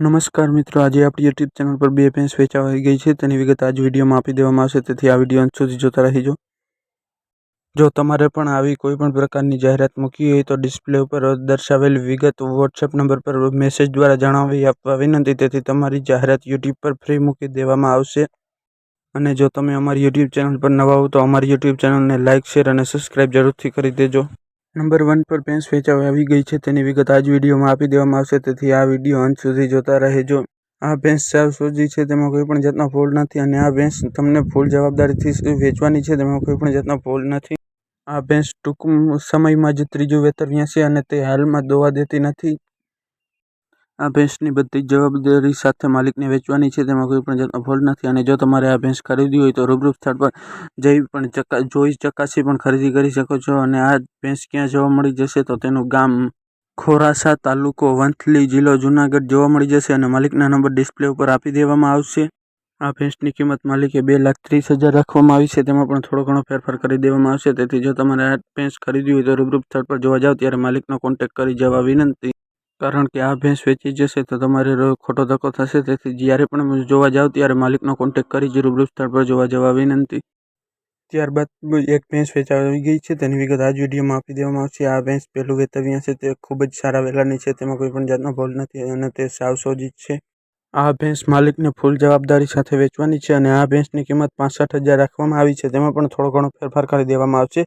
નમસ્કાર મિત્રો, આજે આપણી યુટ્યુબ ચેનલ પર બે ભેંસ વેચાવા આવી ગઈ છે. તેની વિગત આજ વિડીયોમાં આપી દેવામાં આવશે. તેથી આ વીડિયો અંત સુધી જોતા રહેજો. જો તમારે પણ આવી કોઈ પણ પ્રકારની જાહેરાત મૂકવી હોય તો ડિસ્પ્લે ઉપર દર્શાવેલ વિગત વોટ્સએપ નંબર પર મેસેજ દ્વારા જણાવી આપવા વિનંતી. તેથી તમારી જાહેરાત યુટ્યુબ પર ફ્રી મૂકી દેવામાં આવશે. અને જો તમે અમારી યુટ્યુબ ચેનલ પર નવા હો તો અમારી યુટ્યુબ ચેનલને લાઇક શેર અને સબસ્ક્રાઇબ જરૂરથી કરી દેજો. નંબર વન પર પેન્સ વેચાવા આવી ગઈ છે. તેની વિગત આજ વિડીયોમાં આપી દેવામાં આવશે. તેથી આ વીડિયો અંત સુધી જોતા રહેજો. આ ભેંસ સાવ સોજી છે. તેમાં કોઈ પણ જાતનો ફોલ્ડ નથી અને આ ભેંસ તમને ફૂલ જવાબદારીથી વેચવાની છે. તેમાં કોઈ પણ જાતનો ફોલ્ડ નથી. આ ભેંસ ટૂંક સમયમાં જ ત્રીજું વેતર છે અને તે હાલમાં દોવા દેતી નથી. આ ભેંસની બધી જ જવાબદારી સાથે માલિકને વેચવાની છે, તેમાં કોઈ પણ જાતનો ફોલ્ટ નથી. અને જો તમારે આ ભેંસ ખરીદવી હોય તો રૂબરૂ સ્થળ પર જઈ પણ ચકા, જોઈ ચકાસી પણ ખરીદી કરી શકો છો. અને આ ભેંસ ક્યાં જોવા મળી જશે તો તેનું ગામ ખોરાસા તાલુકો વંથલી જિલ્લો જુનાગઢ જોવા મળી જશે અને માલિકના નંબર ડિસ્પ્લે ઉપર આપી દેવામાં આવશે. આ ભેંસની કિંમત માલિકે બે લાખ ત્રીસ હજાર રાખવામાં આવી છે, તેમાં પણ થોડો ઘણો ફેરફાર કરી દેવામાં આવશે. તેથી જો તમારે આ ભેંસ ખરીદવી હોય તો રૂબરૂ સ્થળ પર જોવા જાવ, ત્યારે માલિકનો કોન્ટેક્ટ કરી જવા વિનંતી. કારણ કે આ ભેંસ વેચી જશે તો તમારે ખોટો ધક્કો થશે. તેથી જ્યારે પણ જોવા જાવ ત્યારે માલિકનો કોન્ટેક કરી જ રૂબરૂ સ્થળ પર જોવા જવા વિનંતી. ત્યારબાદ એક ભેંસ વેચાવી ગઈ છે. તેની વિગત આજ વિડીયોમાં આપી દેવામાં આવશે. આ ભેંસ પહેલું વેતવ્યા છે. તે ખૂબ જ સારા વેલાની છે. તેમાં કોઈ પણ જાતનો ભૂલ નથી અને તે સાવ સોજી જ છે. આ ભેંસ માલિકને ફૂલ જવાબદારી સાથે વેચવાની છે અને આ ભેંસની કિંમત પાસઠ હજાર રાખવામાં આવી છે. તેમાં પણ થોડો ઘણો ફેરફાર કરી દેવામાં આવશે.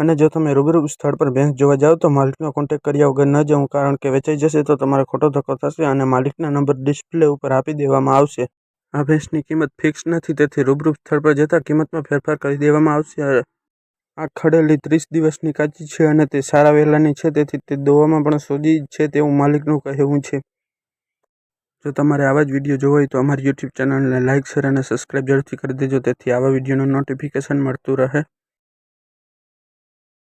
અને જો તમે રૂબરૂ સ્થળ પર ભેંસ જોવા જાઓ તો માલિકનો કોન્ટેક્ટ કર્યા વગર ન જવું કારણ કે વેચાઈ જશે તો તમારે ખોટો ધક્કો થશે અને માલિકના નંબર ડિસ્પ્લે ઉપર આપી દેવામાં આવશે. આ ભેંસની કિંમત ફિક્સ નથી, તેથી રૂબરૂ સ્થળ પર જતાં કિંમતમાં ફેરફાર કરી દેવામાં આવશે. આ ખડેલી ત્રીસ દિવસની કાચી છે અને તે સારા વહેલાની છે, તેથી તે દોવામાં પણ સોજી છે તેવું માલિકનું કહેવું છે. જો તમારે આવા જ વીડિયો જોવો હોય તો અમારી યુટ્યુબ ચેનલને લાઇક શેર અને સબસ્ક્રાઇબ જરૂરથી કરી દેજો. તેથી આવા વિડીયોનું નોટિફિકેશન મળતું રહે.